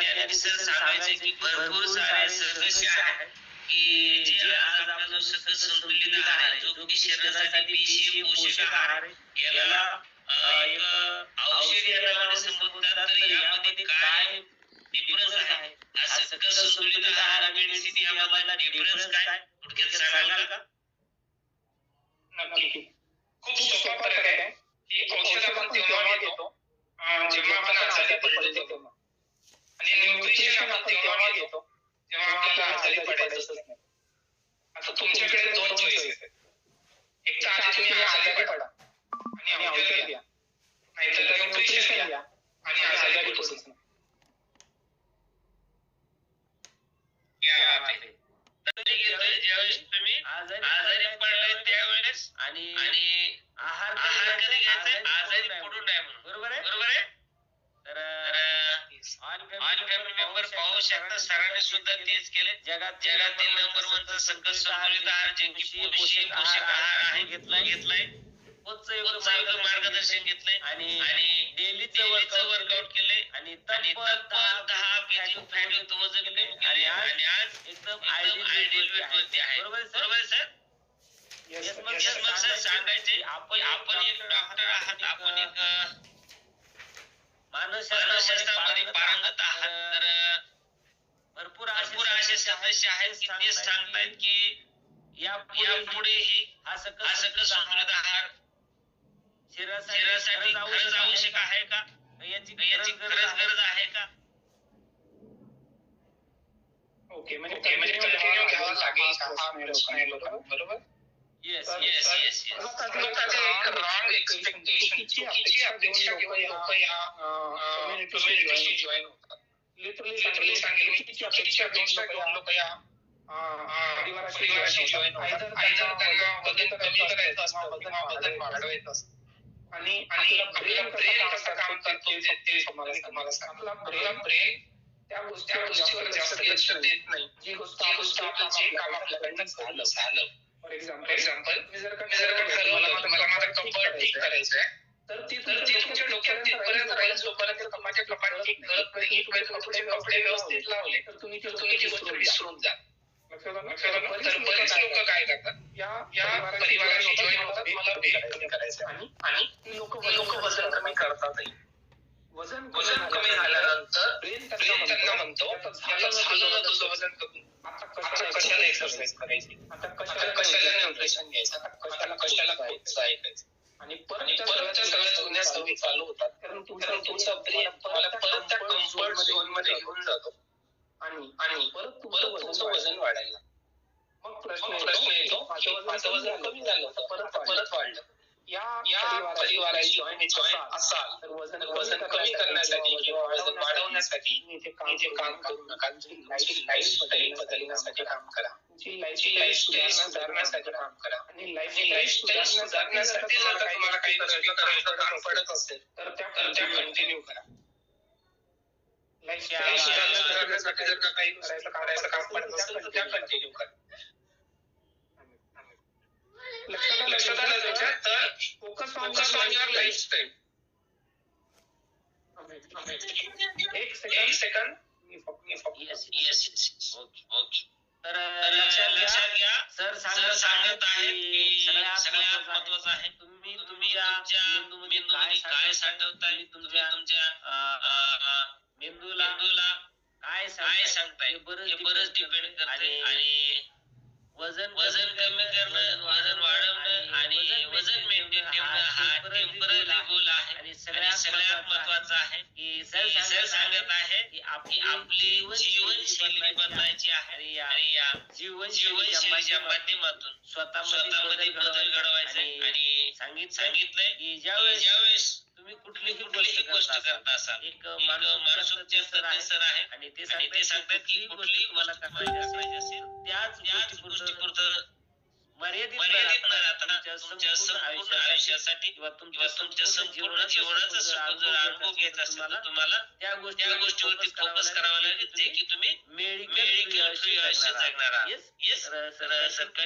Sir सांगायचे की भरपूर सारे आहेत. की जे आज आपला जो संतुलित आहार आहे जो की शरीरासाठी पेशी पोषक आहार याला एक औषधी संबोधतात तर यामध्ये काय डिफरन्स आहे? हा संतुलित आहार आणि मेडिसिन यामधला डिफरन्स काय? थोडक्यात सांगाल का? नक्की. खूप सोपा फरक आहे. एक औषध आपण जेव्हा घेतो जेव्हा आपण आणि न्यूट्रिशन आपण तेव्हा घेतो. जेव्हा आपल्याला आजारी पडायचं नाही. आता तुमच्याकडे दोन चॉईस आहेत. एक तर आधी तुम्ही आजारी पडा. आणि औषध घ्या. नाहीतर न्यूट्रिशन घ्या. आणि आजारी पडूच घेतोय ज्यावेळेस तुम्ही आजारी पडलाय त्यावेळेस आणि आणि आहार आहार कधी घ्यायचा? आजारी पडू नये म्हणून. बरोबर आहे? बरोबर आहे? तर मेंबर पाहू शकता सरांनी सुद्धा तेच केले. जगातील नंबर वनचा सकस संतुलित आहार जे की पोषक पोषक आहार आहे घेतलाय. घेतलाय. मार्गदर्शन घेतलंय. आणि डेलीचं वर्कआउट वर्कआउट केले आणि दहा केजी फॅट वजन कमी केले आणि आज एकदम आयडियल वेट वरती आहे. बरोबर सर सांगायचे आपण आपण एक डॉक्टर आहात आपण एक मानसशास्त्रामध्ये पारंगत आहात तर भरपूर भरपूर असे सदस्य आहेत की ते सांगतायत की यापुढेही हा हा सकस सकस संतुलित आहार शरीरासाठी खरंच आवश्यक आहे का? याची याची खरंच गरज आहे? का? ओके म्हणजे कंटिन्यू घ्यावा लागेल बरोबर? येस येस येस एक wrong expectation, चुकीची अपेक्षा घेऊन लोक या कम्युनिटीशी जॉईन होतात लिटरली सांगेल मी चुकीची अपेक्षा घेऊन लोक या परिवाराशी जॉईन होतात आयदर त्यांना वजन कमी करायचं असतं किंवा वजन वाढवायचं असतं आणि आणि आपला ब्रेन कसं काम करतो ते ते तुम्हाला आपला ब्रेन त्या गोष्टीवर जास्त लक्ष देत नाही जी गोष्ट आपण जे काम आपल्याकडनं झालं झालं फॉर एक्झाम्पल मी जर का ठीक तर ती तुमच्या डोक्यात तिथपर्यंत राहील जोपर्यंत ठीक करत नाही कपडे कपडे व्यवस्थित लावले तर तुम्ही ती तुम्ही ती गोष्ट विसरून जा? तर बरेच लोक काय करतात? या या परिवाराशी जॉईन होतात मला वेट कमी करायचं आहे. आणि आणि ती लोक लोक वजन कमी करतातही वजन वजन कमी झाल्यानंतर ब्रेन त्यांना म्हणतो. आता झालं ना तुझं वजन कमी. आता कशाला एक्सरसाइज करायची आता कशाला कशाला न्यूट्रिशन घ्यायचं आता कशाला कशाला कोणचं ऐकायचं आणि परत त्या सगळ्या जुन्या सवयी चालू होतात कारण तुमचं तुमचं ब्रेन तुम्हाला परत त्या कम्फर्ट झोनमध्ये घेऊन जातो आणि आणि परत परत तुमचं वजन वाढायला मग प्रश्न येतो माझं वजन कमी झालं होतं. परत परत वाढलं या या परिवाराशी जॉईन असाल तर वजन वजन कमी करण्यासाठी किंवा वजन वाढवण्यासाठी इथे काम करू नका. तुमची लाईफ बदल बदलण्यासाठी काम करा. तुमची लाईफ सुधारण्यासाठी काम करा. आणि लाईफ सुधारण्यासाठी जर का तुम्हाला काही गोष्टी करायचं काम पडत असेल तर त्या कंटिन्यू करा. लाईफ सुधारण्यासाठी जर का काही करायचं करायचं काम पडत असेल तर त्या कंटिन्यू करा. लक्षात लक्षात आलं तुमच्या? एक सेकंड मी फक्त मी फक्त yes yes yes okay okay तर लक्षात घ्या लक्षात घ्या. सर सांगत आहेत की सगळ्यात महत्वाचं आहे. तुम्ही तुम्ही तुमच्या मेंदूमध्ये काय साठवताय? तुम्ही तुम्ही तुमच्या तुमच्या मेंदूला मेंदूला काय काय सांगताय? हे बरंच डिपेंड करतं. आणि वजन वजन कमी करणं हा टेंपररी गोल आहे. आणि सगळ्यात महत्वाचं आहे की सर सांगत आहे की आपली आपली जीवनशैली बदलायची आहे. आणि या जीवनशैलीच्या माध्यमातून स्वतःमध्ये बदल घडवायचे. आणि आणि सांगितलं सांगितलंय की ज्यावेळेस ज्यावेळेस तुम्ही कुठलीही कुठलीही गोष्ट करता असाल. एक मानसोपचार सर आहे. आणि ते सांगतात की कुठलीही गोष्ट करायची असेल. त्याच त्याच गोष्टीपुरतं मर्यादित न राहता तुमच्या संपूर्ण आयुष्यासाठी किंवा तुमच्या संपूर्ण जीवनाचा जर अनुभव घ्यायचा असेल तर तुम्हाला त्या गोष्टीवरती फोकस करावा लागेल जे की तुम्ही मेडिकल फ्री आयुष्य जगणार आहात. येस येस तर तर सरकारी